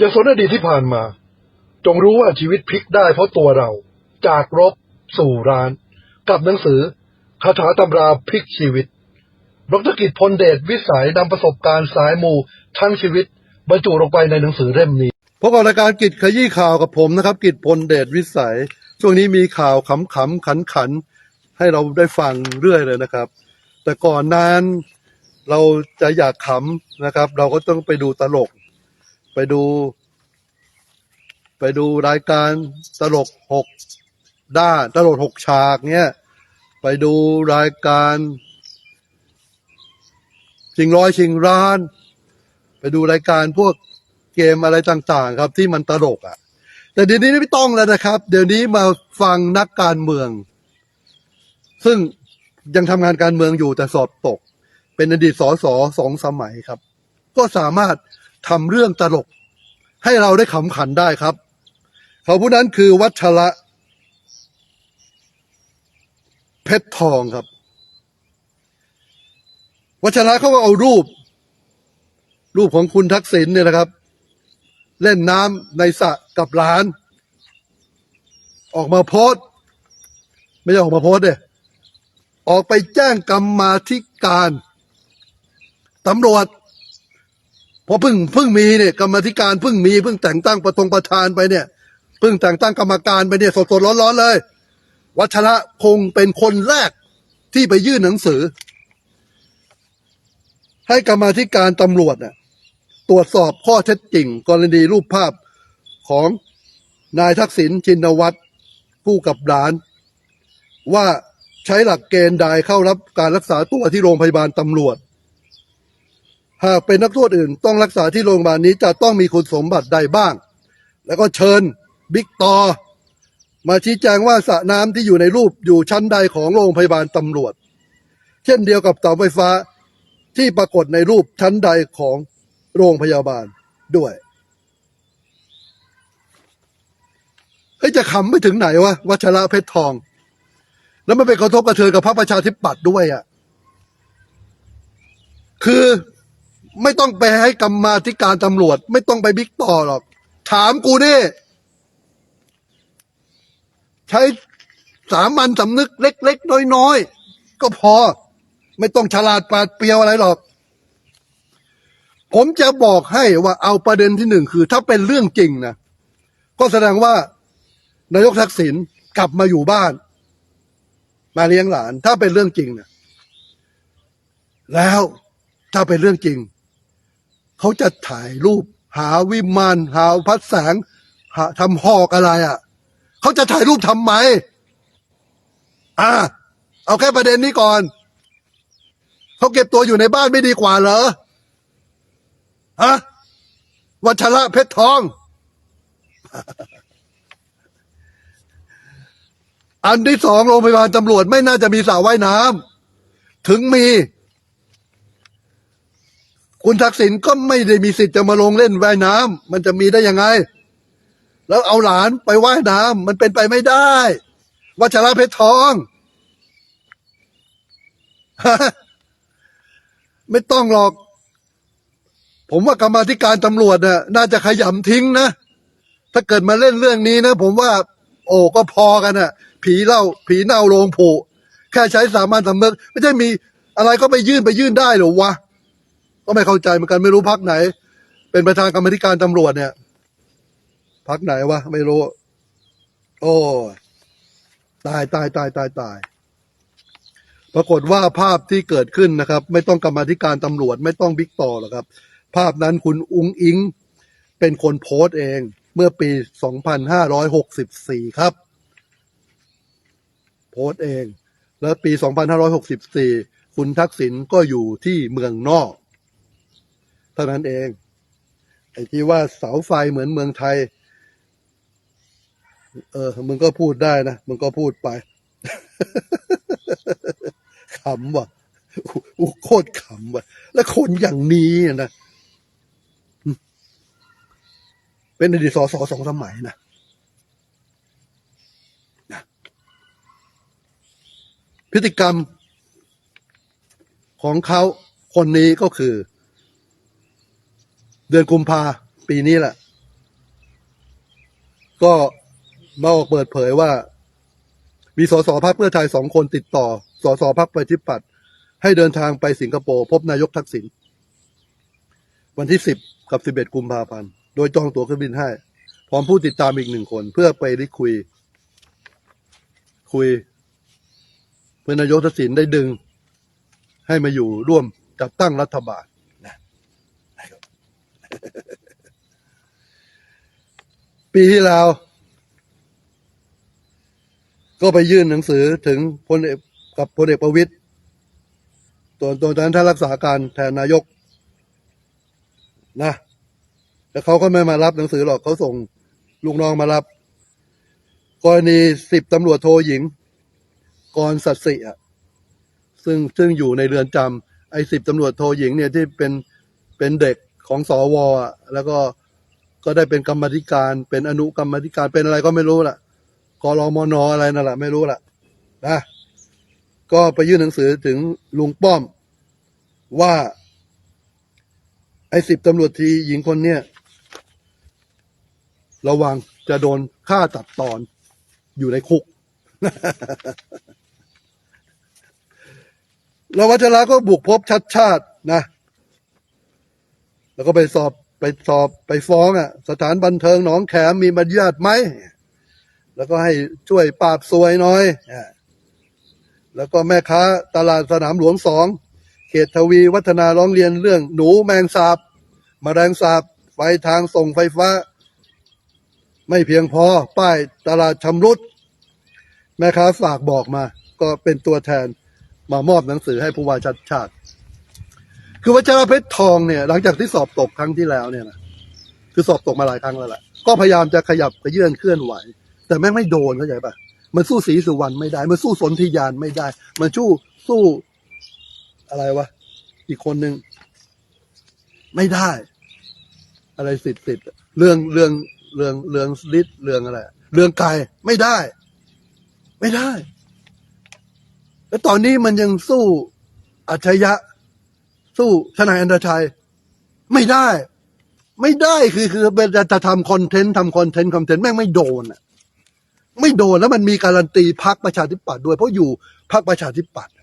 อย่าสนอดีตที่ผ่านมา จงรู้ว่าชีวิตพลิกได้เพราะตัวเรา จากรบ สู่ร้าน กับหนังสือคาถาตำราพลิกชีวิตดรกิจพลเดชวิสัยนำประสบการณ์สายมูทั้งชีวิต บรรจุลงไปในหนังสือเล่มนี้พบกับรายการกิจขยี้ข่าวกับผมนะครับ กิจพลเดชวิสัย ช่วงนี้มีข่าวขำขำขันขันๆให้เราได้ฟังเรื่อยเลยนะครับ แต่ก่อนนั้นเราจะอยากขำนะครับ เราก็ต้องไปดูตลก ไปดู ไปดูรายการตลกหกด้านตลกหกฉากเนี้ยไปดูรายการชิงร้อยชิงร้าน ไปดูรายการพวกเกมอะไรต่างๆ ครับที่มันตลกอะ่ะ แต่เดี๋ยวนี้ไม่ต้องแล้วนะครับ เดี๋ยวนี้มาฟังนักการเมือง ซึ่งยังทำงานการเมืองอยู่แต่สอบตก เป็นอดีตสอสอสองสมัยครับ ก็สามารถ ทำเรื่องตลก ให้เราได้ขำขันได้ครับ เขาผู้นั้นคือวัชระเพชรทองครับ วัชระเขาก็เอารูป รูปของคุณทักษิณเนี่ยนะครับ เล่นน้ำในสระกับหลาน ออกมาโพสไม่ใช่ออกมาโพสต์เดยออกไปแจ้งกรรมมาธิการตำรวจ เพราะเพิ่งเพิ่งมีเนี่ยกรรมธิการเพิ่งมีเพิ่งแต่งตั้งประทงประธานไปเนี่ยเพิ่งแต่งตั้งกรรมการไปเนี่ยสดๆร้อนๆเลย วัชระคงเป็นคนแรกที่ไปยื่นหนังสือ ให้กรรมธิการตำรวจน่ะตรวจสอบข้อเท็จจริง กรณีรูปภาพของนายทักษิณชินวัตรผู้กับหลาน ว่าใช้หลักเกณฑ์ใดเข้ารับการรักษาตัวที่โรงพยาบาลตำรวจ หากเป็นนักโทษอื่น ต้องรักษาที่โรงพยาบาลนี้จะต้องมีคุณสมบัติใดบ้าง แล้วก็เชิญบิ๊กต่อมาชี้แจงว่าสระน้ำที่อยู่ในรูปอยู่ชั้นใดของโรงพยาบาลตำรวจ เช่นเดียวกับเสาไฟฟ้าที่ปรากฏในรูปชั้นใดของโรงพยาบาลด้วยเฮ้ยจะขำไปถึงไหนวะวัชระเพชรทอง แล้วมันไปกระทบกระเทือนกับพรรคประชาธิปัตย์ด้วยอะ่ะคือ ไม่ต้องไปให้กรรมาธิการตำรวจ ไม่ต้องไปบิ๊กต่อหรอก ถามกูนี่ใช้สามัญสำนึกเล็ก ๆ น้อย ๆ ก็พอ ไม่ต้องฉลาดปาดเปรียวอะไรหรอก ผมจะบอกให้ว่าเอาประเด็นที่หนึ่งคือ ถ้าเป็นเรื่องจริงนะก็แสดงว่านายกทักษิณกลับมาอยู่บ้าน มาเลี้ยงหลาน ถ้าเป็นเรื่องจริงนะแล้วถ้าเป็นเรื่องจริง เขาจะถ่ายรูป หาวิมานหาพัดแสง หาทำหอกอะไรอะ่ะเขาจะถ่ายรูปทำไม อ่า เอาแค่ประเด็นนี้ก่อนเขาเก็บตัวอยู่ในบ้านไม่ดีกว่าเหรอฮะวัชระเพชรทอง อันที่สองโรงพยาบาลตำรวจไม่น่าจะมีสระว่ายน้ำถึงมี คุณทักษิณก็ไม่ได้มีสิทธิ์จะมาลงเล่นว่ายน้ำมันจะมีได้ยังไง แล้วเอาหลานไปว่ายน้ำมันเป็นไปไม่ได้วัชระเพชรทองไม่ต้องหรอก ผมว่ากรรมธิการตำรวจน่ะน่าจะขยำทิ้งนะ ถ้าเกิดมาเล่นเรื่องนี้นะ ผมว่า โอ้ก็พอกันน่ะ ผีเล่า ผีเน่าโรงผูแค่ใช้สามัญสำนึก ไม่ใช่มีอะไรก็ไปยื่นไปยื่นได้หรอวะ ก็ไม่เข้าใจเหมือนกันไม่รู้พักไหน เป็นประธานกรรมธิการตำรวจเนี่ยพักไหนวะไม่รู้ โอ้ตายตายตายตายตายปรากฏว่าภาพที่เกิดขึ้นนะครับ ไม่ต้องกรรมธิการตำรวจ ไม่ต้องบิ๊กต่อหรอกครับ ภาพนั้นคุณอุ้งอิง เป็นคนโพสต์เองเมื่อปี 2564 ครับ โพสต์เอง แล้วปี 2564 คุณทักษิณก็อยู่ที่เมืองนอก ท่านั้นเอง ไอ้ที่ว่าเสาไฟเหมือนเมืองไทย เออ มึงก็พูดได้นะ มึงก็พูดไปขำว่ะอู้โคตรขำว่ะ แล้วคนอย่างนี้นะเป็นอดีตสสสองสมัยนะนะพฤติกรรมของเขาคนนี้ก็คือ เดือนกุมภาปีนี้แหละ ก็มาออกเปิดเผยว่า มีสสพักเพื่อไทยสองคนติดต่อสสพักประชาธิปัตย์ให้เดินทางไปสิงคโปร์พบนายกทักษิณวันที่สิบกับสิบเอ็ดกุมภาพันธ์โดยจองตั๋วเครื่องบินให้ พร้อมผู้ติดตามอีกหนึ่งคน เพื่อไปได้คุย คุย เพื่อนายกทักษิณได้ดึง ให้มาอยู่ร่วมจัดตั้งรัฐบาล ปีที่แล้ว ก็ไปยื่นหนังสือถึงพลเอกกับพลเอกประวิตยตัวตัวนั้นท่านรักษาการแทนนายก นะแต่เขาก็ไม่มารับหนังสือหรอกเขาส่งลูกน้องมารับ กรณีสิบตำรวจโทหญิง กรสัตย์สิอะซึ่งซึ่งอยู่ในเรือนจำไอ้สิบตำรวจโทหญิงเนี่ยที่เป็นเป็นเด็ก ของสอวอะแล้วก็ก็ได้เป็นกรรมธิการ เป็นอนุกรรมธิการเป็นอะไรก็ไม่รู้ล่ะกรมนอะไรนั่นแหละไม่รู้ล่ะนะก็ไปยื่นหนังสือถึงลุงป้อม ว่า ไอ้สิบตำรวจทีหญิงคนเนี้ยระวังจะโดนฆ่าตัดตอนอยู่ในคุกแล้ววัชระก็บุกพบชัดชาตินะ แล้วก็ไปสอบไปสอบไปฟ้องอะ สถานบันเทิงหนองแขมมีมารยาทไหม แล้วก็ให้ช่วยปราบซวยหน้อยแล้วก็แม่ค้าตลาดสนามหลวงสองเขตทวีวัฒนาร้องเรียนเรื่องหนูแมงสาบมแมลงสาบไฟทางส่งไฟฟ้า ไม่เพียงพอป้ายตลาดชำรุด แม่ค้าฝากบอกมา ก็เป็นตัวแทนมามอบหนังสือให้ผู้ว่าชัดชาติ คือวัชระเพชรทองเนี่ยหลังจากที่สอบตกครั้งที่แล้วเนี่ยนะคือสอบตกมาหลายครั้งแล้วแหละก็พยายามจะขยับขยื่นเคลื่อนไหว แต่แม่งไม่โดนเข้าใจปะมันสู้สีสุวรรณไม่ได้ มันสู้สนธิยานไม่ได้ มันสู้สู้อะไรวะอีกคนหนึ่งไม่ได้ อะไรสิทธิ์สิทธิ์เรื่องเรื่องเรื่องเรื่องฤทธิ์เรื่องอะไรเรื่องไกลไม่ได้ ไม่ได้ แล้วตอนนี้มันยังสู้อัจฉริยะ สู้ทนายอันตชัย ไม่ได้ ไม่ได้คือคือจะจะทำคอนเทนต์ทำคอนเทนต์คอนเทนต์แม่งไม่โดนอะ ไม่โดนแล้วมันมีการันตีพักประชาธิปัตย์ด้วย เพราะอยู่พักประชาธิปัตย์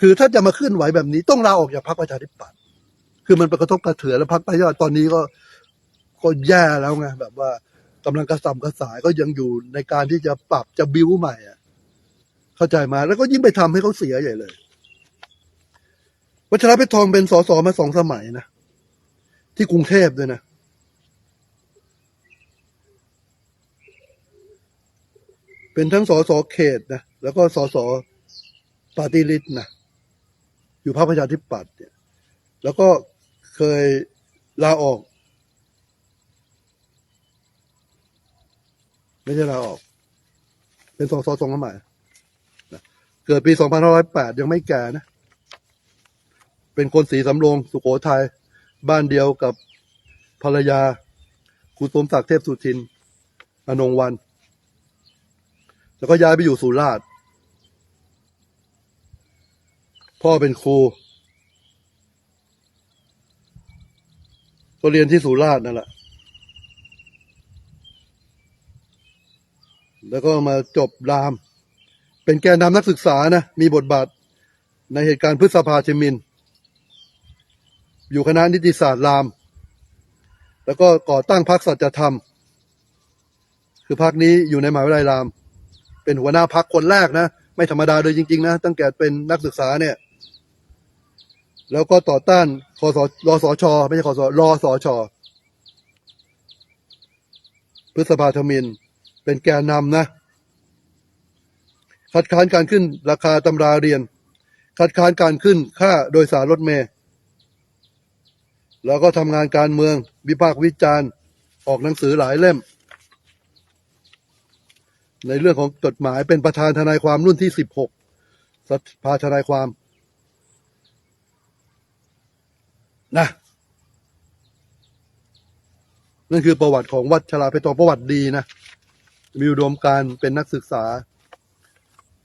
คือถ้าจะมาเคลื่อนไหวแบบนี้ต้องลาออกจากพักประชาธิปัตย์คือมันไปกระทบกระเถือแล้วพักประชาธิปัตย์ตอนนี้ก็ก็แย่แล้วไงแบบว่ากำลังกระสับกระสายก็ยังอยู่ในการที่จะปรับจะบิ้วใหม่อะ เข้าใจมาแล้วก็ยิ่งไปทำให้เขาเสียใหญ่เลย วัชระเพชรทองเป็นสสมาสองสมัยนะ ที่กรุงเทพด้วยนะ เป็นทั้งสสเขตนะ แล้วก็สสปาร์ตี้ลิสต์นะ อยู่พรรคประชาธิปัตย์เนี่ย แล้วก็เคยลาออก ไม่ใช่ลาออก เป็นสสสองสมัยนะเกิดปี2508ยังไม่แก่นะ เป็นคนสีสำโรงสุโขทัยบ้านเดียวกับภรรยาคุณสมศักดิ์เทพสุทิน อนงวัน แล้วก็ย้ายไปอยู่สุราษฎร์พ่อเป็นครูก็เรียนที่สุราษฎร์นั่นแหละ แล้วก็มาจบราม เป็นแกนนำนักศึกษานะ มีบทบาทในเหตุการณ์พฤษภาเชมิน อยู่คณะนิติศาสตร์ราม แล้วก็ก่อตั้งพรรคสัจธรรม คือพรรคนี้อยู่ในมหาวิทยาลัยราม เป็นหัวหน้าพรรคคนแรกนะ ไม่ธรรมดาเลยจริง ๆ นะ ตั้งแต่เป็นนักศึกษาเนี่ย แล้วก็ต่อต้านคอสรอสอชไม่ใช่คอสรอสอชพฤษภาธมิน เป็นแกนนำนะคัดค้านการขึ้นราคาตำราเรียน คัดค้านการขึ้นค่าโดยสารรถเมล์ แล้วก็ทำงานการเมือง วิพากษ์วิจารณ์ ออกหนังสือหลายเล่ม ในเรื่องของกฎหมายเป็นประธานทนายความรุ่นที่สิบหกสภาทนายความนะนั่นคือประวัติของวัดชราเพชรทองประวัติดีนะมีอุดมการเป็นนักศึกษา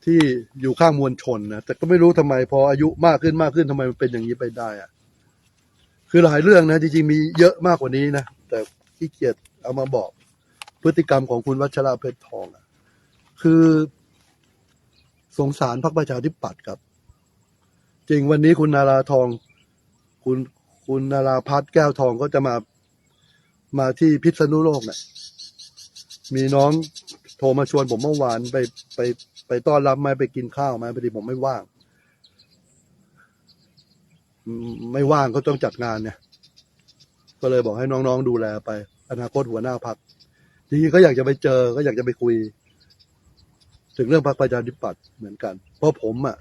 ที่อยู่ข้างมวลชนนะแต่ก็ไม่รู้ทำไมพออายุมากขึ้นมากขึ้นทำไมมันเป็นอย่างนี้ไปได้อะ คือหลายเรื่องนะจริงๆมีเยอะมากกว่านี้นะ แต่ขี้เกียจเอามาบอกพฤติกรรมของคุณวัชระเพชรทองอะคือสงสารพรรคประชาธิปัตย์ครับ จริงวันนี้คุณนาราทอง คุณคุณนาราพัฒแก้วทองก็จะมามาที่พิษณุโลกเนี่ยมีน้องโทรมาชวนผมเมื่อวานไปไปไปต้อนรับไหมไปกินข้าวไหมพอดีผมไม่ว่าง ไม่ว่างก็ต้องจัดงานเนี่ย ก็เลยบอกให้น้องๆดูแลไป อนาคตหัวหน้าพักจริงๆก็อยากจะไปเจอ ก็อยากจะไปคุย ถึงเรื่องพรรคประชาธิปัตย์เหมือนกัน เพราะผมอะ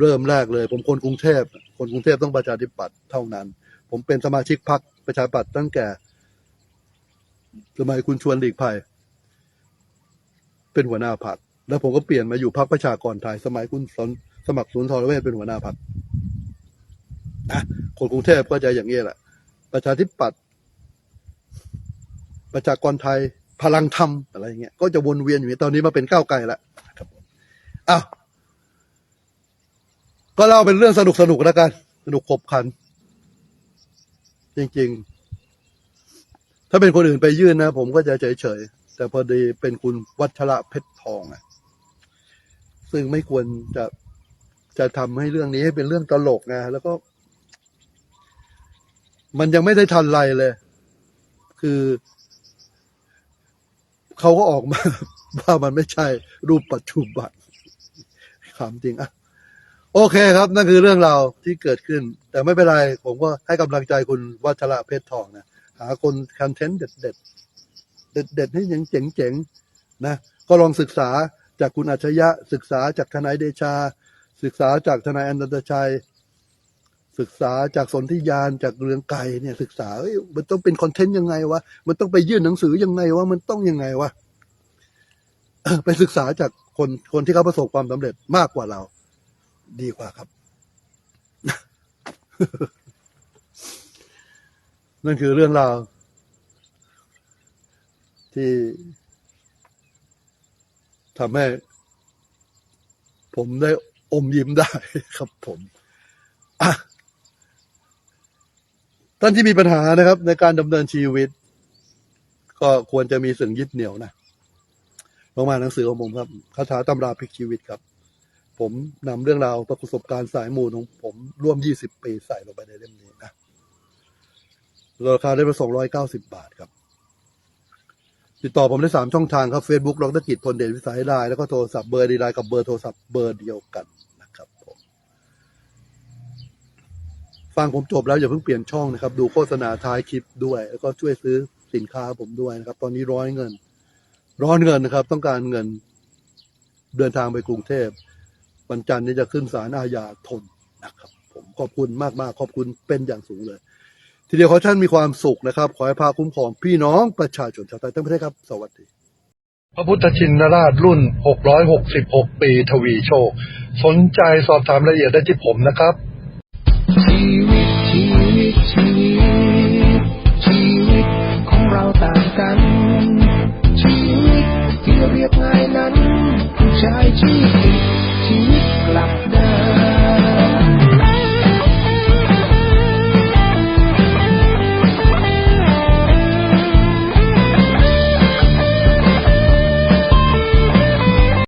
เริ่มแรกเลย ผมคนกรุงเทพ คนกรุงเทพต้องประชาธิปัตย์เท่านั้น ผมเป็นสมาชิกพรรคประชาธิปัตย์ตั้งแต่สมัยคุณชวนหลีกภัย เป็นหัวหน้าพรรคแล้วผมก็เปลี่ยนมาอยู่พรรคประชากรไทย สมัยคุณสนสมัครศูนย์ทรเวชเป็นหัวหน้าพรรค นะคนกรุงเทพก็จะอย่างนี้แหละ ประชาธิปัตย์ประชากรไทยพลังธรรมอะไรอย่างเงี้ยก็จะวนเวียนอยู่อย่างนี้ตอนนี้มาเป็นก้าวไกลแล้วครับอ้าวก็เล่าเป็นเรื่องสนุกสนุกๆแล้วกัน สนุกขบขัน จริง ๆ ถ้าเป็นคนอื่นไปยื่นนะ ผมก็จะเฉยๆแต่พอดีเป็นคุณวัชระเพชรทองอะซึ่งไม่ควรจะจะทำให้เรื่องนี้ให้เป็นเรื่องตลกไงแล้วก็ มันยังไม่ได้ทันไรเลย คือเขาก็ออกมา ว่ามันไม่ใช่รูปปัจจุบันคำจริงอะโอเคครับ นั่นคือเรื่องราวที่เกิดขึ้น แต่ไม่เป็นไร ผมก็ให้กำลังใจคุณวัชระเพชรทองนะหาคนคอนเทนต์เด็ดเด็ดเด็ดเด็ดให้ยังเจ๋งเจ๋งๆนะ ก็ลองศึกษาจากคุณอัจฉริยะศึกษาจากทนายเดชา ศึกษาจากทนายอนันตชัย ศึกษาจากสนธิยานจากเรืองไกรเนี่ยศึกษาเอ้ยมันต้องเป็นคอนเทนต์ยังไงวะมันต้องไปยื่นหนังสือยังไงวะมันต้องยังไงวะไปศึกษาจากคนคนที่เขาประสบความสำเร็จมากกว่าเรา ดีกว่าครับ นั่นคือเรื่องราว ที่ทำให้ ผมได้อมยิ้มได้ครับผมอะ ท่านที่มีปัญหานะครับ ในการดำเนินชีวิต ก็ควรจะมีสิ่งยึดเหนี่ยวนะลงมาหนังสือของผมครับคาถาตำราพลิกชีวิตครับ ผมนำเรื่องราวประสบการณ์สายมูลของผมร่วม20ปีใส่ลงไปในเล่มนี้นะราคาได้มา290บาทครับ ติดต่อผมได้สามช่องทางครับ Facebook ดรกิจพลเดชวิสัยได้แล้วก็โทรศัพท์เบอร์ดีไลน์กับเบอร์โทรศัพท์เบอร์เดียวกันนะครับผม ฟังผมจบแล้วอย่าเพิ่งเปลี่ยนช่องนะครับ ดูโฆษณาท้ายคลิปด้วย แล้วก็ช่วยซื้อสินค้าผมด้วยนะครับ ตอนนี้ร้อยเงิน ร้อนเงินนะครับ ต้องการเงินเดินทางไปกรุงเทพวันจันทร์นี้จะขึ้นศาลอาญาทนนะครับ ผมขอบคุณมากๆขอบคุณเป็นอย่างสูงเลย ทีเดียวขอท่านมีความสุขนะครับ ขอให้พาคุ้มครองพี่น้องประชาชนชาวไทยทั้งประเทศครับ สวัสดีพระพุทธชินราชรุ่น 666 ปี ทวีโชค สนใจสอบถามรายละเอียดได้ที่ผมนะครับ กันชีวิตที่เรียบง่ายนั้นผู้ชายชี